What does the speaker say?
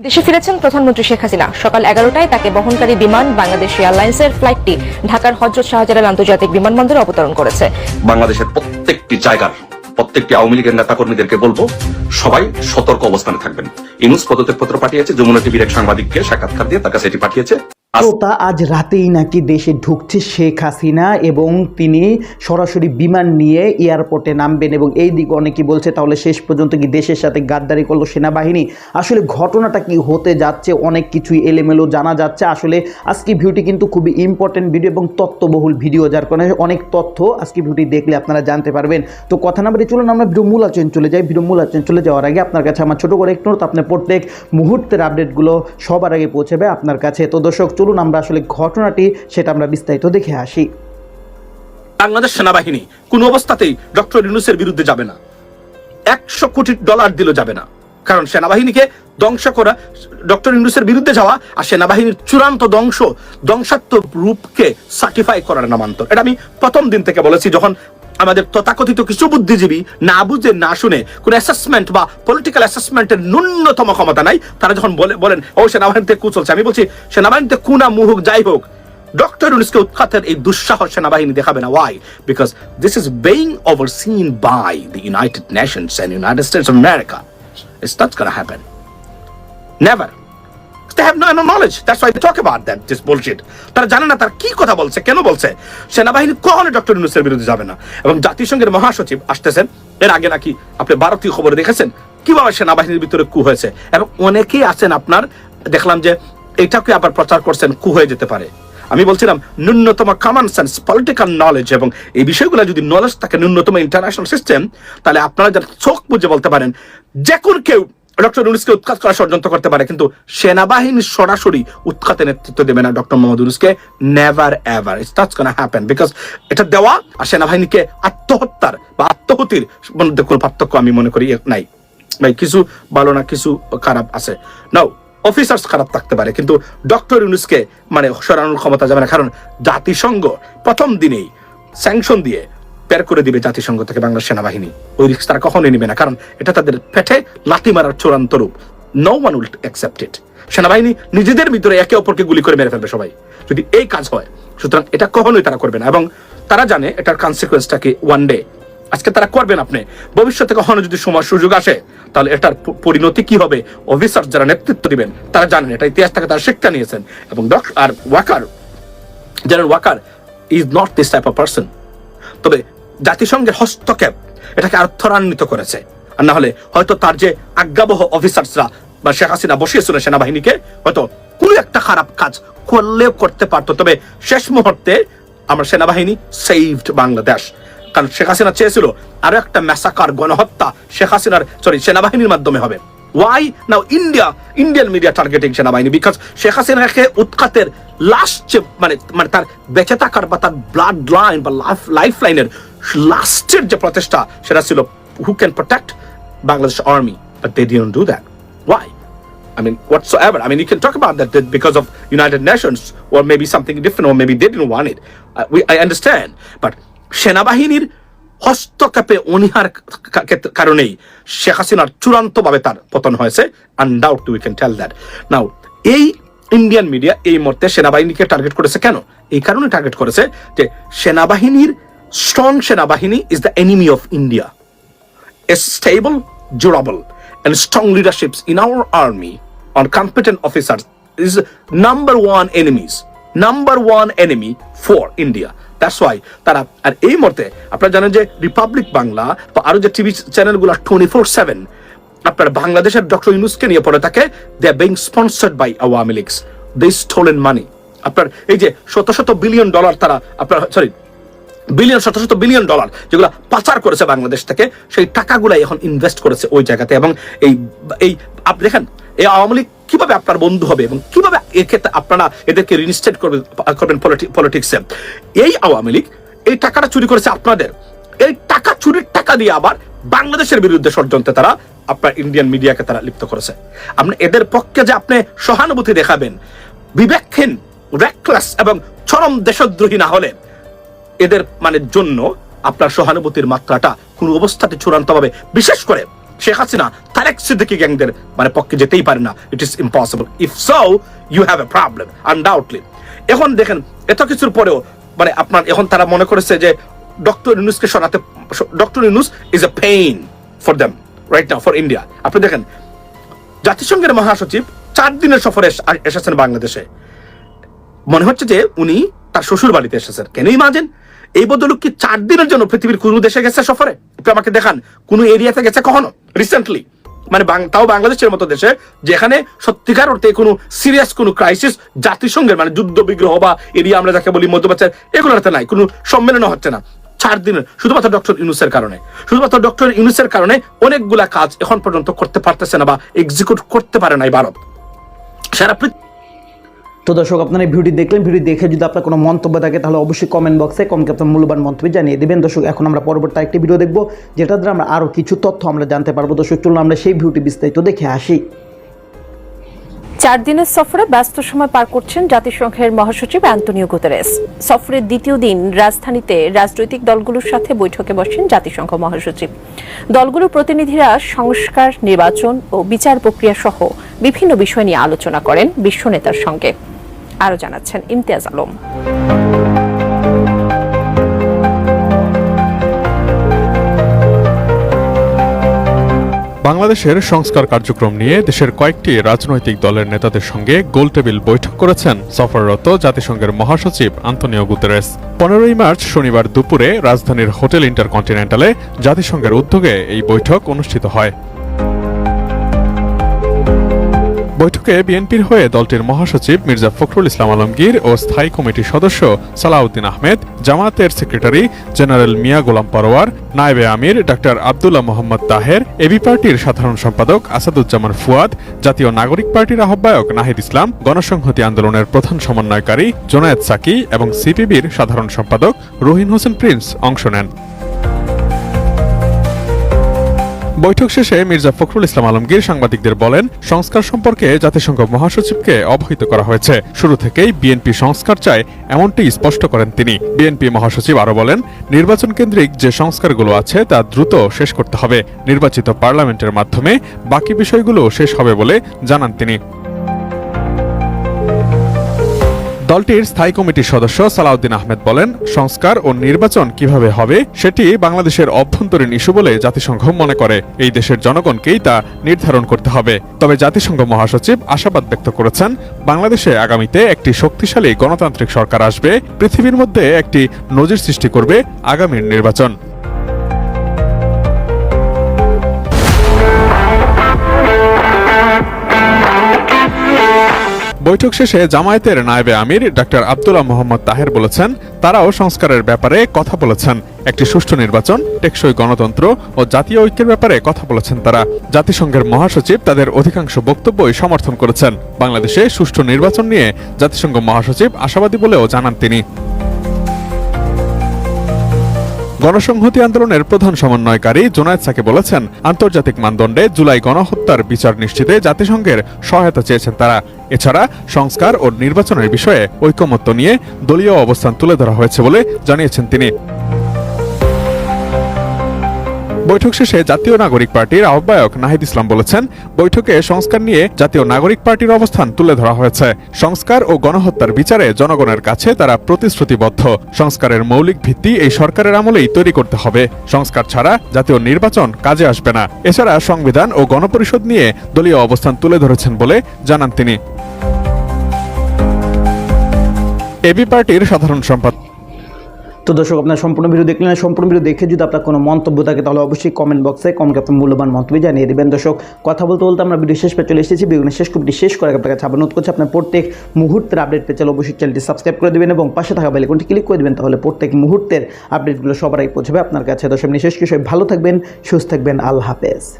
দেশে ফিরেছেন প্রধানমন্ত্রী শেখ হাসিনা। সকাল এগারোটায় তাকে বহনকারী বিমান বাংলাদেশ এয়ারলাইন্সের ফ্লাইটটি ঢাকার হজরত শাহজালাল আন্তর্জাতিক বিমানবন্দরে অবতরণ করেছে। বাংলাদেশের প্রত্যেকটি জায়গার, প্রত্যেকটি আওয়ামী লীগের নেতা কর্মীদেরকে বলব, সবাই সতর্ক অবস্থানে থাকবেন। ইনুস পদত্যাগপত্র পাঠিয়েছে, যমুনা টিভির এক সাংবাদিককে সাক্ষাৎকার দিয়ে তার কাছে এটি পাঠিয়েছে। শ্রোতা আজ রাতেই নাকি দেশে ঢুকছে শেখ হাসিনা এবং তিনি সরাসরি বিমান নিয়ে এয়ারপোর্টে নামবেন এবং এই দিকে অনেকেই বলছে তাহলে শেষ পর্যন্ত কি দেশের সাথে গাদ্দারি করল সেনাবাহিনী? আসলে ঘটনাটা কি হতে যাচ্ছে? অনেক কিছুই এলোমেলো জানা যাচ্ছে। আসলে আজকে ভিডিওটি কিন্তু খুবই ইম্পর্টেন্ট ভিডিও এবং তত্ত্ববহুল ভিডিও যার কারণে অনেক তথ্য আজকে ভিডিওটি দেখলে আপনারা জানতে পারবেন। তো কথা না বলে চলুন, আমরা ভিডিও মূল আচরণ চলে যাই। ভিডিও মূল আচরণ চলে যাওয়ার আগে আপনার কাছে আমার ছোট করে একটু আপনার প্রত্যেক মুহূর্তের আপডেটগুলো সবার আগে পৌঁছাবে আপনার কাছে। তো দর্শক, চলুন আমরা আসলে ঘটনাটি সেটা আমরা বিস্তারিত দেখে আসি। বাংলাদেশ সেনাবাহিনী কোন অবস্থাতেই ডক্টর ইউনুসের বিরুদ্ধে যাবে না। একশো কোটি ডলার দিল যাবে না। কারণ সেনাবাহিনীকে ধ্বংস করা, ডক্টর ইউনুসের বিরুদ্ধে যাওয়া আর সেনাবাহিনীর চূড়ান্ত ধ্বংস, ধ্বংসাত্মক রূপকে সার্টিফাই করার নামান্তর। এটা আমি প্রথম দিন থেকে বলেছি, যখন আমাদের তথাকথিত কিছু বুদ্ধিজীবী না বুঝে, না শুনে কোন অ্যাসেসমেন্ট বা পলিটিক্যাল অ্যাসেসমেন্টের ন্যূনতম ক্ষমতা নাই, তারা যখন বলে, বলেন, ও, সেনাবাহিনীতে কু চলছে। আমি বলছি, সেনাবাহিনীতে কুনা মুহুক যাই হোক ডক্টর ইউনুসকে উৎখাতের এই দুঃসাহস সেনাবাহিনী দেখাবে না। Why because this is being overseen by the United Nations and United States of America it's not gonna happen never তারা জানে না তার কি কথা বলছে, কেন বলছে? সেনাবাহিনী কখনো ডক্টর ইউনুসের বিরুদ্ধে যাবে না। এবং জাতিসংঘের মহাসচিব আসতেছেন, এর আগে নাকি আপনি ভারতীয় দেখেছেন? কীভাবে সেনাবাহিনীর ভিতরে কু হয়েছে? এবং অনেকেই আছেন আপনার, দেখলাম যে এটাকে আবার প্রচার করছেন, কু হয়ে যেতে পারে। আমি বলছিলাম, ন্যূনতম কমন সেন্স পলিটিক্যাল নলেজ এবং এই বিষয়গুলো যদি নলেজ থাকে, ন্যূনতম ইন্টারন্যাশনাল সিস্টেম তাহলে আপনারা যারা চোখ বুঝে বলতে পারেন, যে কোন কেউ ডক্টর ইউনুসকে উৎখাত করা ষড়যন্ত্র করতে পারে, কিন্তু সেনাবাহিনী সরাসরি উৎখাতে নেতৃত্ব দেবে না ডক্টর মোহাম্মদ ইউনুসকে never ever it's not gonna happen because এটা দেওয়া আর সেনাবাহিনীকে আত্মহত্যার বা আত্মহতির মধ্যে কোনো পার্থক্য আমি মনে করি নাই। ভাই, কিছু ভালো না, কিছু খারাপ আছে। নাও অফিসার্স খারাপ থাকতে পারে, কিন্তু ডক্টর ইউনুসকে মানে সরানোর ক্ষমতা যাবে না। কারণ জাতিসংঘ প্রথম দিনেই স্যাংশন দিয়ে বের করে দিবে জাতিসংঘ থেকে বাংলাদেশ সেনাবাহিনী। ওই রিস্ক তারা কখনোই নেবে না, কারণ এটা তাদের পেটে লাথি মারার চূড়ান্ত রূপ। No one will accept it সেনাবাহিনী নিজেদের ভিতরে একে অপরকে গুলি করে মেরে ফেলবে সবাই। যদি এই কাজ হয়, সুতরাং এটা কখনোই তারা করবে না, এবং তারা জানে এটার কনসিকুয়েন্সটা কি ওয়ান ডে আজকে তারা করবেন আপনি? ভবিষ্যতে কখনো যদি সময় সুযোগ আসে, তাহলে এটার পরিণতি কি হবে? অফিসার যারা নেতৃত্ব দিবেন, তারা জানেন, এটা ইতিহাস থেকে তারা শিক্ষা নিয়েছেন, এবং আর Waker, general Waker is not this type of person তবে জাতিসংঘের হস্তক্ষেপ এটাকে আরও ত্বরান্বিত করেছে। আর না হলে হয়তো তার যে আজ্ঞাবহ অফিসার্সরা বা শেখ হাসিনা বসিয়েছিল সেনাবাহিনীকে, হয়তো কোনো একটা খারাপ কাজ করলেও করতে পারতো। তবে শেষ মুহূর্তে আমার সেনাবাহিনী সেভড বাংলাদেশ। কারণ শেখ হাসিনা চেয়েছিল আরও একটা ম্যাসাকার গণহত্যা শেখ হাসিনার সরি সেনাবাহিনীর মাধ্যমে হবে। Why now India Indian media targeting সেনাবাহিনী। বিকজ শেখ হাসিনাকে উৎখাতের লাস্ট মানে মানে তার বেঁচে থাকার বা তার ব্লাড লাইন বা লাইফ লাইনের লাস্টের যে প্রচেষ্টা সেটা ছিল who can protect Bangladesh army but they didn't do that why I mean, whatsoever. I mean, you can talk about that, that because of United Nations or maybe something different or maybe they didn't want it. Uh, we, I understand. But সেনাবাহিনীর হস্তক্ষেপে অনিহার কারণেই শেখ হাসিনার চূড়ান্তভাবে তার পতন হয়েছে undoubt we can tell that now এই Indian media এই মুহূর্তে সেনাবাহিনীকে টার্গেট করেছে কেন এই কারণে টার্গেট করেছে যে সেনাবাহিনীর স্ট্রং সেনাবাহিনী is the enemy of India a stable, durable, and strong leaderships in our army on competent officers is number one enemies. Number one enemy for India. That's why তারা আর এই মুহূর্তে আপনারা জানেন যে রিপাবলিক বাংলা বা আরও যে টিভি চ্যানেলগুলো টোয়েন্টি ফোর সেভেন আপনার বাংলাদেশের ডক্টর ইউনুসকে নিয়ে পড়ে থাকে they being sponsored by Awami League's they stolen money আপনার এই যে শত শত বিলিয়ন ডলার তারা আপনার সরি বিলিয়ন, শত শত বিলিয়ন ডলার যেগুলো পাচার করেছে বাংলাদেশ থেকে, সেই টাকাগুলো এখন ইনভেস্ট করেছে ওই জায়গাতে। এবং এই এই আপনি দেখেন, এই আওয়ামী লীগ কীভাবে আপনার বন্ধু হবে এবং কীভাবে এক্ষেত্রে আপনারা এদেরকে রিনিস্টেট করবেন করবেন পলিটিক্সে এই আওয়ামী লীগ এই টাকাটা চুরি করেছে আপনাদের। এই টাকা, চুরির টাকা দিয়ে আবার বাংলাদেশের বিরুদ্ধে ষড়যন্ত্রে তারা আপনার ইন্ডিয়ান মিডিয়াকে তারা লিপ্ত করেছে। আপনি, এদের পক্ষে যে আপনি সহানুভূতি দেখাবেন, বিবেকহীন রেকলেস এবং চরম দেশদ্রোহী না হলে এদের মানে জন্য আপনার সহানুভূতির মাত্রাটা কোনো অবস্থাতে চূড়ান্ত ভাবে বিশেষ করে শেখ হাসিনা, তারেক সিদ্দিকি গ্যাংদের মানে পক্ষে যেতেই পারে না। It is impossible if so you have a problem undoubtedly এখন দেখেন, এত কিছুর পরেও মানে আপনার এখন তারা মনে করেছে যে ডক্টর ইউনুসকে সরাতে doctor Yunus is a pain for them right now for India আপনি দেখেন, জাতিসংঘের মহাসচিব চার দিনের সফরে এস- এসেছেন বাংলাদেশে। মনে হচ্ছে যে উনি তার শ্বশুর বাড়িতে এসেছেন। কেন ইমাজিন? এই ভদ্রলোক কি চার দিনের জন্য পৃথিবীর কোন দেশে গেছে সফরে? একটু আমাকে দেখান, কোন এরিয়াতে গেছে কখনো? রিসেন্টলি মানে তাও বাংলাদেশের মতো দেশে, যেখানে সত্যিকার অর্থে কোনো সিরিয়াস কোনো ক্রাইসিস জাতিসংঘের মানে যুদ্ধ, বিগ্রহ বা এরিয়া আমরা যাকে বলি মধ্যপ্রাচ্যের এগুলোতে নাই, কোনো সম্মেলন হচ্ছে না। চার দিনের, শুধুমাত্র ডক্টর ইউনুসের কারণে। শুধুমাত্র ডক্টর ইউনুসের কারণে অনেকগুলা কাজ এখন পর্যন্ত করতে পারতেছে না বা এক্সিকিউট করতে পারে নাই ভারত। সারা পৃথিবী তো দর্শক, আপনারা ভিডিও দেখলেন। ভিডিও দেখে যদি আপনার কোনো মন্তব্য থাকে, তাহলে অবশ্যই কমেন্ট বক্সে কমকে আপনার মূল্যবান মন্তব্য জানিয়ে দেবেন। দর্শক, এখন আমরা পরবর্তী একটি ভিডিও দেখব যেটা দ্বারা আমরা আরও কিছু তথ্য আমরা জানতে পারব। দর্শক, চলুন আমরা সেই ভিডিওটি বিস্তারিত দেখে আসি। চার দিনের সফরে ব্যস্ত সময় পার করছেন জাতিসংঘের মহাসচিব অ্যান্তনিও গুতেরেস। সফরের দ্বিতীয় দিন রাজধানীতে রাজনৈতিক দলগুলোর সাথে বৈঠকে বসেন জাতিসংঘ মহাসচিব। দলগুলোর প্রতিনিধিরা সংস্কার, নির্বাচন ও বিচার প্রক্রিয়া সহ বিভিন্ন বিষয় নিয়ে আলোচনা করেন বিশ্ব নেতার সঙ্গে। আরও জানাচ্ছেন ইমতিয়াজ আলম। বাংলাদেশের সংস্কার কার্যক্রম নিয়ে দেশের কয়েকটি রাজনৈতিক দলের নেতাদের সঙ্গে গোলটেবিল বৈঠক করেছেন সফররত জাতিসংঘের মহাসচিব আন্তনিও গুতেরেস। পনেরোই মার্চ শনিবার দুপুরে রাজধানীর হোটেল ইন্টারকন্টিনেন্টালে জাতিসংঘের উদ্যোগে এই বৈঠক অনুষ্ঠিত হয়। বৈঠকে বিএনপির হয়ে দলটির মহাসচিব মির্জা ফখরুল ইসলাম আলমগীর ও স্থায়ী কমিটির সদস্য সালাউদ্দিন আহমেদ, জামায়াতের সেক্রেটারি জেনারেল মিয়া গোলাম পরোয়ার, নায়েবে আমির ডাক্তার আবদুল্লাহ মোহাম্মদ তাহের, এবি পার্টির সাধারণ সম্পাদক আসাদুজ্জামান ফুয়াদ, জাতীয় নাগরিক পার্টির আহ্বায়ক নাহিদ ইসলাম, গণসংহতি আন্দোলনের প্রধান সমন্বয়কারী জোনায়েদ সাকি এবং সিপিবির সাধারণ সম্পাদক রহিন হোসেন প্রিন্স অংশ নেন। বৈঠক শেষে মির্জা ফখরুল ইসলাম আলমগীর সাংবাদিকদের বলেন, সংস্কার সম্পর্কে জাতিসংঘ মহাসচিবকে অবহিত করা হয়েছে। শুরু থেকেই বিএনপি সংস্কার চায় এমনটি স্পষ্ট করেন তিনি। বিএনপি মহাসচিব আরও বলেন, নির্বাচন কেন্দ্রিক যে সংস্কারগুলো আছে তা দ্রুত শেষ করতে হবে। নির্বাচিত পার্লামেন্টের মাধ্যমে বাকি বিষয়গুলো শেষ হবে বলে জানান তিনি। দলটির স্থায়ী কমিটির সদস্য সালাউদ্দিন আহমেদ বলেন, সংস্কার ও নির্বাচন কীভাবে হবে সেটি বাংলাদেশের অভ্যন্তরীণ ইস্যু বলে জাতিসংঘ মনে করে। এই দেশের জনগণকেই তা নির্ধারণ করতে হবে। তবে জাতিসংঘ মহাসচিব আশাবাদ ব্যক্ত করেছেন, বাংলাদেশে আগামীতে একটি শক্তিশালী গণতান্ত্রিক সরকার আসবে, পৃথিবীর মধ্যে একটি নজির সৃষ্টি করবে আগামীর নির্বাচন। বৈঠক শেষে জামায়াতের নায়েবে আমির ডাক্তার আবদুল্লাহ মোহাম্মদ তাহের বলেছেন, তারাও সংস্কারের ব্যাপারে কথা বলেছেন। একটি সুষ্ঠু নির্বাচন, টেকসই গণতন্ত্র ও জাতীয় ঐক্যের ব্যাপারে কথা বলেছেন তারা। জাতিসংঘের মহাসচিব তাদের অধিকাংশ বক্তব্যই সমর্থন করেছেন। বাংলাদেশে সুষ্ঠু নির্বাচন নিয়ে জাতিসংঘ মহাসচিব আশাবাদী বলেও জানান তিনি। গণসংহতি আন্দোলনের প্রধান সমন্বয়কারী জোনায়দ সাকে বলেছেন, আন্তর্জাতিক মানদণ্ডে জুলাই গণহত্যার বিচার নিশ্চিতে জাতিসংঘের সহায়তা চেয়েছেন তারা। এছাড়া সংস্কার ও নির্বাচনের বিষয়ে ঐকমত্য নিয়ে দলীয় অবস্থান তুলে ধরা হয়েছে বলে জানিয়েছেন তিনি। বৈঠক শেষে জাতীয় নাগরিক পার্টির আহ্বায়ক নাহিদ ইসলাম বলেছেন, বৈঠকে সংস্কার নিয়ে জাতীয় নাগরিক পার্টির অবস্থান তুলে ধরা হয়েছে। সংস্কার ও গণহত্যার বিচারে জনগণের কাছে তারা প্রতিশ্রুতিবদ্ধ। সংস্কারের মৌলিক ভিত্তি এই সরকারের আমলেই তৈরি করতে হবে। সংস্কার ছাড়া জাতীয় নির্বাচন কাজে আসবে না। এছাড়া সংবিধান ও গণপরিষদ নিয়ে দলীয় অবস্থান তুলে ধরেছেন বলে জানান তিনি। এবি পার্টির সাধারণ সম্পাদক তো দর্শক, আপনার সম্পূর্ণ ভিডিও দেখলেন, সম্পূর্ণ ভিডিও দেখে যদি আপনার কোনো মন্তব্য থাকে, তাহলে অবশ্যই কমেন্ট বক্সে কমকে আপনার মূল্যবান মন্তব্য জানিয়ে দেবেন। দর্শক, কথা বলতে বলতে আমরা ভিডিও শেষ পেয়ে চলে এসেছি। বিভিন্ন শেষ কপটি শেষ করে আপনার কাছে আবার অনুরোধ করছি, আপনার প্রত্যেক মুহূর্তের আপডেট পেয়ে চলে অবশ্যই চ্যানেলটি সাবস্ক্রাইব করে দেবেন এবং পাশে থাকা বেলাইকনটি ক্লিক করে দেবেন, তাহলে প্রত্যেক মুহূর্তের আপডেটগুলো সবার আগে পৌঁছবে আপনার কাছে। দর্শক নিঃশেষ কিছু ভালো থাকবেন, সুস্থ থাকবেন, আল্লাহ হাফেজ।